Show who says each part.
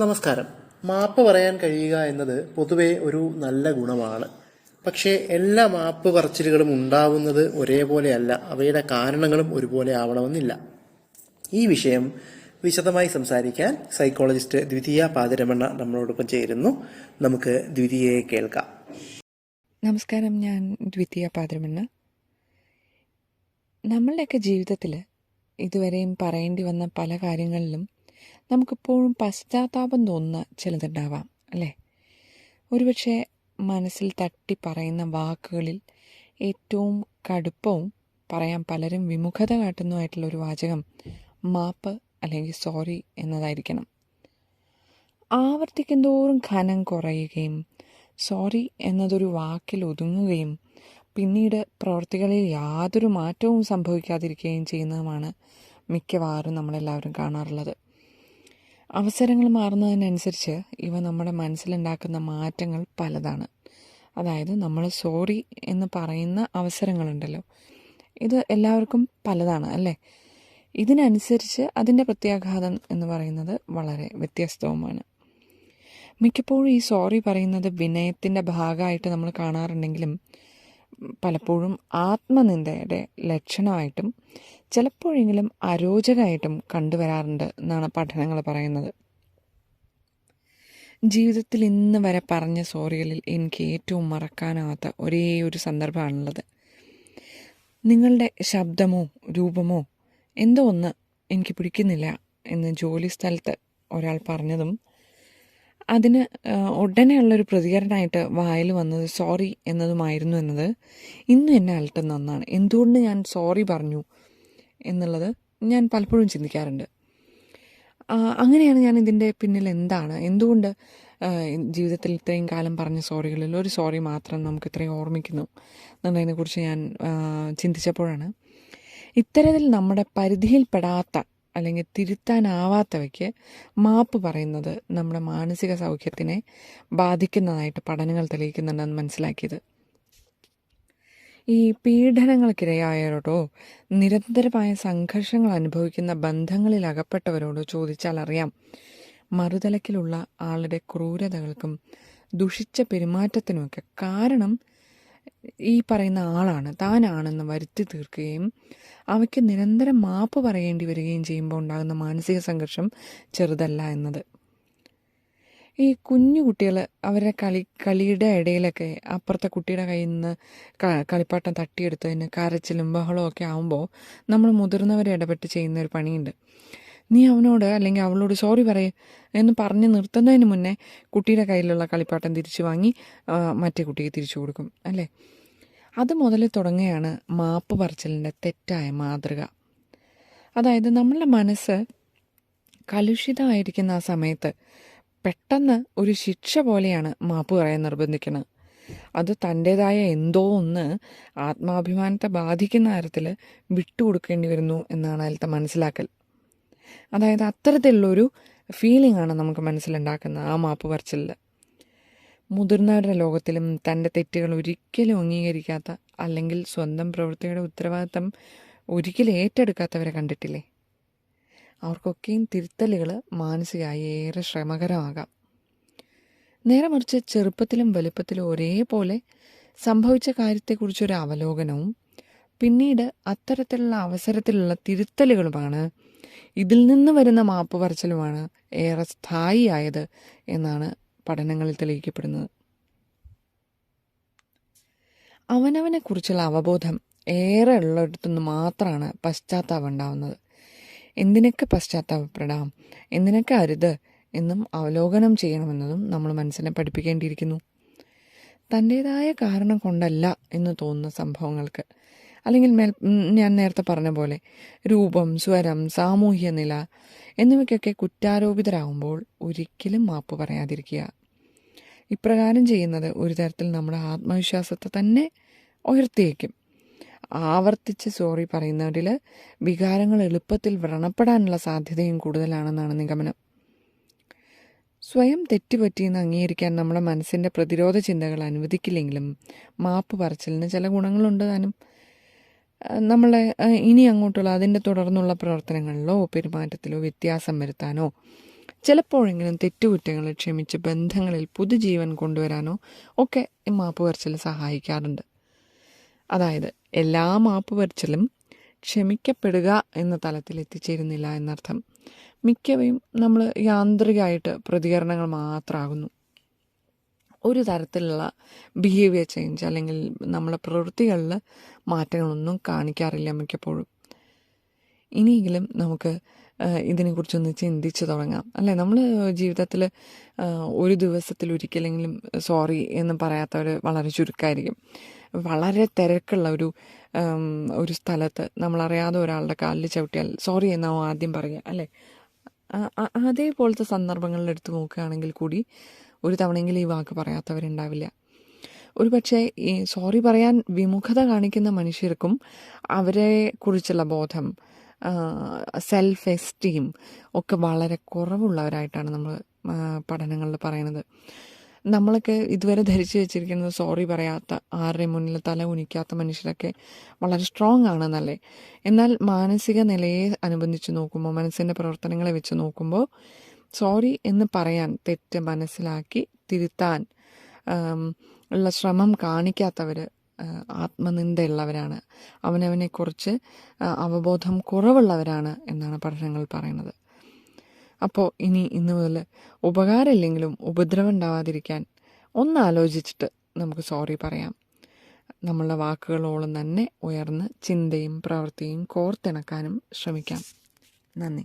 Speaker 1: നമസ്കാരം. മാപ്പ് പറയാൻ കഴിയുക എന്നത് പൊതുവെ ഒരു നല്ല ഗുണമാണ്. പക്ഷേ എല്ലാ മാപ്പ് പറച്ചിലുകളും ഉണ്ടാവുന്നത് ഒരേപോലെയല്ല. അവയുടെ കാരണങ്ങളും ഒരുപോലെ ആവണമെന്നില്ല. ഈ വിഷയം വിശദമായി സംസാരിക്കാൻ സൈക്കോളജിസ്റ്റ് ദ്വിതീയ പാതിരമണ്ണ നമ്മളോടൊപ്പം ചേരുന്നു. നമുക്ക് ദ്വിതീയയെ കേൾക്കാം.
Speaker 2: നമസ്കാരം ഞാൻ ദ്വിതീയ പാതിരമണ്ണ. നമ്മളുടെയൊക്കെ ജീവിതത്തിൽ ഇതുവരെയും പറയേണ്ടി വന്ന പല കാര്യങ്ങളിലും നമുക്കിപ്പോഴും പശ്ചാത്താപം തോന്നുന്ന ചിലതുണ്ടാവാം അല്ലേ? ഒരുപക്ഷെ മനസ്സിൽ തട്ടി പറയുന്ന വാക്കുകളിൽ ഏറ്റവും കടുപ്പവും പറയാൻ പലരും വിമുഖത കാട്ടുന്നതുമായിട്ടുള്ള ഒരു വാചകം മാപ്പ് അല്ലെങ്കിൽ സോറി എന്നതായിരിക്കണം. ആവർത്തിക്കും തോറും ഖനം കുറയുകയും സോറി എന്നതൊരു വാക്കിൽ ഒതുങ്ങുകയും പിന്നീട് പ്രവർത്തികളിൽ യാതൊരു മാറ്റവും സംഭവിക്കാതിരിക്കുകയും ചെയ്യുന്നതുമാണ് മിക്കവാറും നമ്മളെല്ലാവരും കാണാറുള്ളത്. അവസരങ്ങൾ മാറുന്നതിനനുസരിച്ച് ഇവ നമ്മുടെ മനസ്സിലുണ്ടാക്കുന്ന മാറ്റങ്ങൾ പലതാണ്. അതായത് നമ്മൾ സോറി എന്ന് പറയുന്ന അവസരങ്ങളുണ്ടല്ലോ. ഇത് എല്ലാവർക്കും പലതാണ് അല്ലേ? ഇതിനനുസരിച്ച് അതിന്റെ പ്രത്യാഘാതം എന്ന് പറയുന്നത് വളരെ വ്യത്യസ്തവുമാണ്. മിക്കപ്പോഴും ഈ സോറി പറയുന്നത് വിനയത്തിന്റെ ഭാഗമായിട്ട് നമ്മൾ കാണാറുണ്ടെങ്കിലും പലപ്പോഴും ആത്മനിന്ദയുടെ ലക്ഷണമായിട്ടും ചിലപ്പോഴെങ്കിലും അരോചകമായിട്ടും കണ്ടുവരാറുണ്ട് എന്നാണ് പഠനങ്ങൾ പറയുന്നത്. ജീവിതത്തിൽ ഇന്ന് വരെ പറഞ്ഞ സോറികളിൽ എനിക്ക് ഏറ്റവും മറക്കാനാവാത്ത ഒരേ ഒരു സന്ദർഭമാണുള്ളത്. നിങ്ങളുടെ ശബ്ദമോ രൂപമോ എന്തോ ഒന്ന് എനിക്ക് പിടിക്കുന്നില്ല എന്ന് ജോലി സ്ഥലത്ത് ഒരാൾ പറഞ്ഞതും അതിന് ഉടനെയുള്ളൊരു പ്രതികരണമായിട്ട് വായിൽ വന്നത് സോറി എന്നതുമായിരുന്നു എന്നത്. ഇന്നും എന്നെ അലട്ടുന്ന ഒന്നാണ്. എന്തുകൊണ്ട് ഞാൻ സോറി പറഞ്ഞു എന്നുള്ളത് ഞാൻ പലപ്പോഴും ചിന്തിക്കാറുണ്ട്. അങ്ങനെയാണ് ഞാൻ ഇതിന്റെ പിന്നിൽ എന്താണ്? എന്തുകൊണ്ട് ജീവിതത്തിൽ ഇത്രയും കാലം പറഞ്ഞ സോറികളിൽ ഒരു സോറി മാത്രം നമുക്ക് ഇത്രയും ഓർമ്മിക്കുന്നു എന്നുള്ളതിനെക്കുറിച്ച് ഞാൻ ചിന്തിച്ചപ്പോഴാണ്. ഇത്തരത്തിൽ നമ്മുടെ പരിധിയിൽപ്പെടാത്ത അല്ലെങ്കിൽ തിരുത്താനാവാത്തവയ്ക്ക് മാപ്പ് പറയുന്നത് നമ്മുടെ മാനസിക സൗഖ്യത്തിനെ ബാധിക്കുന്നതായിട്ട് പഠനങ്ങൾ തെളിയിക്കുന്നുണ്ടെന്ന് മനസ്സിലാക്കിയത്. ഈ പീഡനങ്ങൾക്കിരയായവരോടോ നിരന്തരമായ സംഘർഷങ്ങൾ അനുഭവിക്കുന്ന ബന്ധങ്ങളിൽ അകപ്പെട്ടവരോടോ ചോദിച്ചാൽ അറിയാം. മറുതലക്കിലുള്ള ആളുടെ ക്രൂരതകൾക്കും ദുഷിച്ച പെരുമാറ്റത്തിനുമൊക്കെ കാരണം ഈ പറയുന്ന ആളാണ്. താനാണെന്ന് വരുത്തി തീർക്കുകയും അവയ്ക്ക് നിരന്തരം മാപ്പ് പറയേണ്ടി വരികയും ചെയ്യുമ്പോൾ ഉണ്ടാകുന്ന മാനസിക സംഘർഷം ചെറുതല്ല എന്നത്. ഈ കുഞ്ഞു കുട്ടികൾ അവരുടെ കളി കളിയുടെ ഇടയിലൊക്കെ അപ്പുറത്തെ കുട്ടിയുടെ കയ്യിൽ നിന്ന് കളിപ്പാട്ടം തട്ടിയെടുത്തതിന് കരച്ചിലും ബഹളവും ഒക്കെ ആകുമ്പോൾ നമ്മൾ മുതിർന്നവരെ ഇടപെട്ട് ചെയ്യുന്ന ഒരു പണിയുണ്ട്. നീ അവനോട് അല്ലെങ്കിൽ അവളോട് സോറി പറയേ എന്ന് പറഞ്ഞ് നിർത്തുന്നതിന് മുന്നേ കുട്ടിയുടെ കയ്യിലുള്ള കളിപ്പാട്ടം തിരിച്ചു വാങ്ങി മറ്റേ കുട്ടിക്ക് തിരിച്ചു കൊടുക്കും അല്ലേ? അത് മുതൽ തുടങ്ങുകയാണ് മാപ്പ് പറച്ചിലിന്റെ തെറ്റായ മാതൃക. അതായത് നമ്മളുടെ മനസ്സ് കലുഷിതമായിരിക്കുന്ന ആ സമയത്ത് പെട്ടെന്ന് ഒരു ശിക്ഷ പോലെയാണ് മാപ്പ് പറയാൻ നിർബന്ധിക്കുന്നത് അത് തന്റേതായ എന്തോ ഒന്ന് ആത്മാഭിമാനത്തെ ബാധിക്കുന്ന തരത്തിൽ വിട്ടുകൊടുക്കേണ്ടി വരുന്നു എന്നാണ് അതിലത്തെ മനസ്സിലാക്കൽ. അതായത് അത്തരത്തിലുള്ളൊരു ഫീലിംഗ് ആണ് നമുക്ക് മനസ്സിലുണ്ടാക്കുന്നത് ആ മാപ്പ് പറച്ചിലിൽ മുതിർന്നവരുടെ ലോകത്തിലും തന്റെ തെറ്റുകൾ ഒരിക്കലും അംഗീകരിക്കാത്ത അല്ലെങ്കിൽ സ്വന്തം പ്രവൃത്തിയുടെ ഉത്തരവാദിത്തം ഒരിക്കലും ഏറ്റെടുക്കാത്തവരെ കണ്ടിട്ടില്ലേ? അവർക്കൊക്കെയും തിരുത്തലുകൾ മാനസികമായി ഏറെ ശ്രമകരമാകാം. നേരെ മറിച്ച് ചെറുപ്പത്തിലും വലുപ്പത്തിലും ഒരേപോലെ സംഭവിച്ച കാര്യത്തെക്കുറിച്ചൊരു അവലോകനവും പിന്നീട് അത്തരത്തിലുള്ള അവസരത്തിലുള്ള തിരുത്തലുകളുമാണ് ഇതിൽ നിന്ന് വരുന്ന മാപ്പ് പറച്ചിലുമാണ് ഏറെ സ്ഥായിയായത് എന്നാണ് പഠനങ്ങളിൽ തെളിയിക്കപ്പെടുന്നത്. അവനവനെക്കുറിച്ചുള്ള അവബോധം ഏറെ ഉള്ളിടത്തുനിന്ന് മാത്രമാണ് പശ്ചാത്താപം ഉണ്ടാവുന്നത് എന്തിനൊക്കെ പശ്ചാത്താപപ്പെടാം എന്തിനൊക്കെ അരുത് എന്നും അവലോകനം ചെയ്യണമെന്നതും നമ്മൾ മനസ്സിനെ പഠിപ്പിക്കേണ്ടിയിരിക്കുന്നു. തന്റേതായ കാരണം കൊണ്ടല്ല എന്ന് തോന്നുന്ന സംഭവങ്ങൾക്ക് അല്ലെങ്കിൽ മേൽ ഞാൻ നേരത്തെ പറഞ്ഞ പോലെ രൂപം സ്വരം സാമൂഹ്യ നില എന്നിവയ്ക്കൊക്കെ കുറ്റാരോപിതരാകുമ്പോൾ ഒരിക്കലും മാപ്പ് പറയാതിരിക്കുക. ഇപ്രകാരം ചെയ്യുന്നത് ഒരു തരത്തിൽ നമ്മുടെ ആത്മവിശ്വാസത്തെ തന്നെ ഉയർത്തിയേക്കും. ആവർത്തിച്ച് സോറി പറയുന്നവരിൽ വികാരങ്ങൾ എളുപ്പത്തിൽ വ്രണപ്പെടാനുള്ള സാധ്യതയും കൂടുതലാണെന്നാണ് നിഗമനം. സ്വയം തെറ്റുപറ്റിയെന്ന് അംഗീകരിക്കാൻ നമ്മുടെ മനസ്സിന്റെ പ്രതിരോധ ചിന്തകൾ അനുവദിക്കില്ലെങ്കിലും മാപ്പ് പറച്ചിലിന് ചില ഗുണങ്ങളുണ്ട് താനും. നമ്മളെ ഇനി അങ്ങോട്ടുള്ള അതിന്റെ തുടർന്നുള്ള പ്രവർത്തനങ്ങളിലോ പെരുമാറ്റത്തിലോ വ്യത്യാസം വരുത്താനോ ചിലപ്പോഴെങ്കിലും തെറ്റുകുറ്റങ്ങൾ ക്ഷമിച്ച് ബന്ധങ്ങളിൽ പുതുജീവൻ കൊണ്ടുവരാനോ ഒക്കെ മാപ്പ് പറച്ചിൽ സഹായിക്കാറുണ്ട്. അതായത് എല്ലാ മാപ്പ് പറച്ചിലും ക്ഷമിക്കപ്പെടുക എന്ന തലത്തിൽ എത്തിച്ചേരുന്നില്ല എന്നർത്ഥം മിക്കവയും നമ്മൾ യാന്ത്രികമായിട്ട് പ്രതികരണങ്ങൾ മാത്രമാകുന്നു. ഒരു തരത്തിലുള്ള ബിഹേവിയർ ചേഞ്ച് അല്ലെങ്കിൽ നമ്മളെ പ്രവൃത്തികളിൽ മാറ്റങ്ങളൊന്നും കാണിക്കാറില്ല മിക്കപ്പോഴും. ഇനിയെങ്കിലും നമുക്ക് ഇതിനെക്കുറിച്ചൊന്ന് ചിന്തിച്ച് തുടങ്ങാം. അല്ലേ? നമ്മൾ ജീവിതത്തിൽ ഒരു ദിവസത്തിൽ ഒരിക്കലെങ്കിലും സോറി എന്ന് പറയാത്തവർ വളരെ ചുരുക്കമായിരിക്കും വളരെ തിരക്കുള്ള ഒരു ഒരു സ്ഥലത്ത് നമ്മളറിയാതെ ഒരാളുടെ കാലിൽ ചവിട്ടിയാൽ സോറി എന്നാവും ആദ്യം പറയുക. അല്ലേ? അതേപോലത്തെ സന്ദർഭങ്ങളിൽ എടുത്തു നോക്കുകയാണെങ്കിൽ കൂടി ഒരു തവണയെങ്കിലും ഈ വാക്ക് പറയാത്തവരുണ്ടാവില്ല. ഒരു പക്ഷേ ഈ സോറി പറയാൻ വിമുഖത കാണിക്കുന്ന മനുഷ്യർക്കും അവരെ കുറിച്ചുള്ള ബോധം സെൽഫ് എസ്റ്റീം ഒക്കെ വളരെ കുറവുള്ളവരായിട്ടാണ് നമ്മൾ പഠനങ്ങളിൽ പറയുന്നത്. നമ്മളൊക്കെ ഇതുവരെ ധരിച്ചു വെച്ചിരിക്കുന്നത് സോറി പറയാത്ത ആരുടെ മുന്നിൽ തല ഉനിക്കാത്ത മനുഷ്യരൊക്കെ വളരെ സ്ട്രോങ് ആണെന്നല്ലേ? എന്നാൽ മാനസിക നിലയെ അനുബന്ധിച്ച് നോക്കുമ്പോൾ മനസ്സിന്റെ പ്രവർത്തനങ്ങളെ വെച്ച് നോക്കുമ്പോൾ സോറി എന്ന് പറയാൻ തെറ്റ് മനസ്സിലാക്കി തിരുത്താൻ ഉള്ള ശ്രമം കാണിക്കാത്തവർ ആത്മനിന്ദയുള്ളവരാണ്. അവനവനെക്കുറിച്ച് കുറിച്ച് അവബോധം കുറവുള്ളവരാണ് എന്നാണ് പഠനങ്ങൾ പറയുന്നത്. അപ്പോൾ ഇനി ഇന്ന് മുതൽ ഉപകാരമില്ലെങ്കിലും ഉപദ്രവം ഉണ്ടാവാതിരിക്കാൻ ഒന്ന് ആലോചിച്ചിട്ട് നമുക്ക് സോറി പറയാം. നമ്മളുടെ വാക്കുകളോളം തന്നെ ഉയർന്ന് ചിന്തയും പ്രവൃത്തിയും കോർത്തിണക്കാനും ശ്രമിക്കാം. നന്ദി.